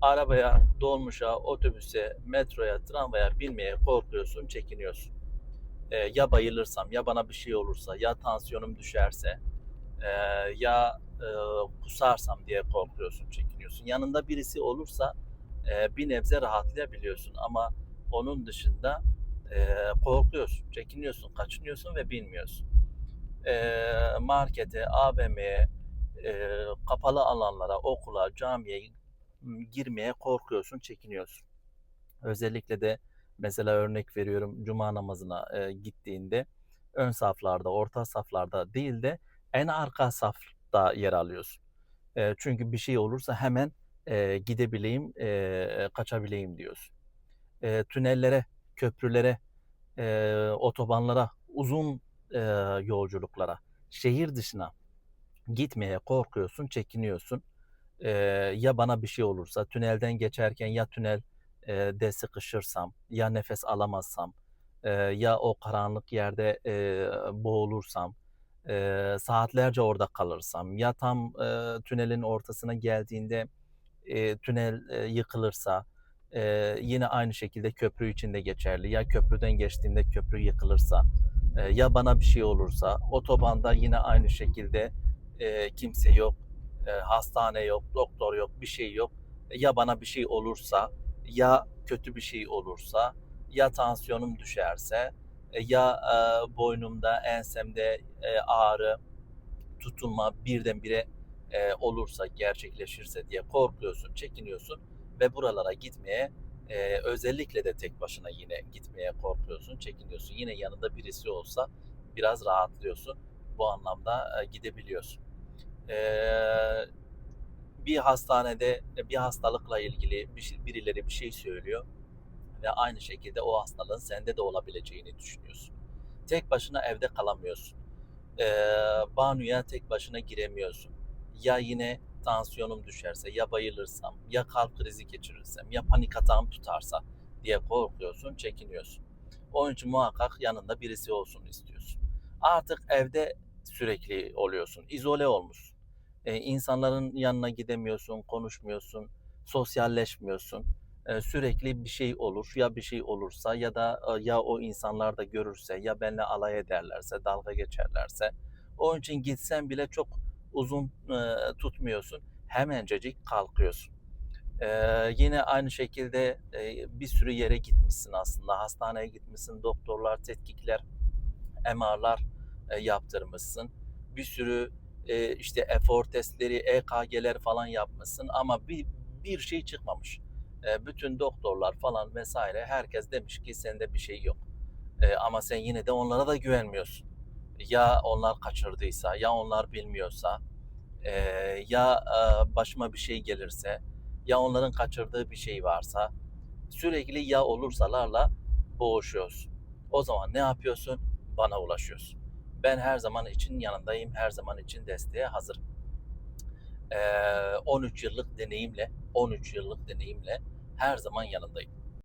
arabaya, dolmuşa, otobüse, metroya, tramvaya binmeye korkuyorsun, çekiniyorsun. Ee, ya bayılırsam, ya bana bir şey olursa, ya tansiyonum düşerse, e, ya e, kusarsam diye korkuyorsun, çekiniyorsun. Yanında birisi olursa e, bir nebze rahatlayabiliyorsun ama onun dışında e, korkuyorsun, çekiniyorsun, kaçınıyorsun ve bilmiyorsun. E, markete, AVM'ye, e, kapalı alanlara, okula, camiye girmeye korkuyorsun, çekiniyorsun. Özellikle de mesela örnek veriyorum cuma namazına e, gittiğinde ön saflarda, orta saflarda değil de en arka safta yer alıyorsun. E, çünkü bir şey olursa hemen e, gidebileyim, e, kaçabileyim diyorsun. E, tünellere, köprülere, e, otobanlara, uzun e, yolculuklara, şehir dışına gitmeye korkuyorsun, çekiniyorsun. Ee, ya bana bir şey olursa, tünelden geçerken ya tünel e, de sıkışırsam, ya nefes alamazsam, e, ya o karanlık yerde e, boğulursam, e, saatlerce orada kalırsam, ya tam e, tünelin ortasına geldiğinde e, tünel e, yıkılırsa, e, yine aynı şekilde köprü için de geçerli. Ya köprüden geçtiğimde köprü yıkılırsa, e, ya bana bir şey olursa, otobanda yine aynı şekilde e, kimse yok, e, hastane yok, doktor yok, bir şey yok. E, Ya bana bir şey olursa, ya kötü bir şey olursa, ya tansiyonum düşerse, e, ya e, boynumda, ensemde e, ağrı, tutulma birdenbire e, olursa, gerçekleşirse diye korkuyorsun, çekiniyorsun ve buralara gitmeye e, özellikle de tek başına yine gitmeye korkuyorsun, çekiniyorsun. Yine yanında birisi olsa biraz rahatlıyorsun. Bu anlamda e, gidebiliyorsun. E, bir hastanede bir hastalıkla ilgili bir şey- birileri bir şey söylüyor ve aynı şekilde o hastalığın sende de olabileceğini düşünüyorsun. Tek başına evde kalamıyorsun. Ee, banyoya tek başına giremiyorsun. Ya yine tansiyonum düşerse, ya bayılırsam, ya kalp krizi geçirirsem, ya panik atağım tutarsa diye korkuyorsun, çekiniyorsun. Onun için muhakkak yanında birisi olsun istiyorsun. Artık evde sürekli oluyorsun, izole olmuşsun. Ee, insanların yanına gidemiyorsun, konuşmuyorsun, sosyalleşmiyorsun. Ee, sürekli bir şey olur, ya bir şey olursa ya da e, ya o insanlar da görürse, ya benimle alay ederlerse, dalga geçerlerse. Onun için gitsen bile çok uzun e, tutmuyorsun. Hemencecik kalkıyorsun. Ee, yine aynı şekilde e, bir sürü yere gitmişsin aslında. Hastaneye gitmişsin, doktorlar, tetkikler, MR'lar e, yaptırmışsın. Bir sürü e, işte efor testleri, EKG'ler falan yapmışsın ama bir, bir şey çıkmamış. E, bütün doktorlar falan vesaire herkes demiş ki sende bir şey yok. E, ama sen yine de onlara da güvenmiyorsun. Ya onlar kaçırdıysa, ya onlar bilmiyorsa, e, ya e, başıma bir şey gelirse, ya onların kaçırdığı bir şey varsa sürekli ya olursalarla boğuşuyorsun. O zaman ne yapıyorsun? Bana ulaşıyorsun. Ben her zaman için yanındayım, her zaman için desteğe hazırım. Ee, 13 yıllık deneyimle, 13 yıllık deneyimle her zaman yanındayım.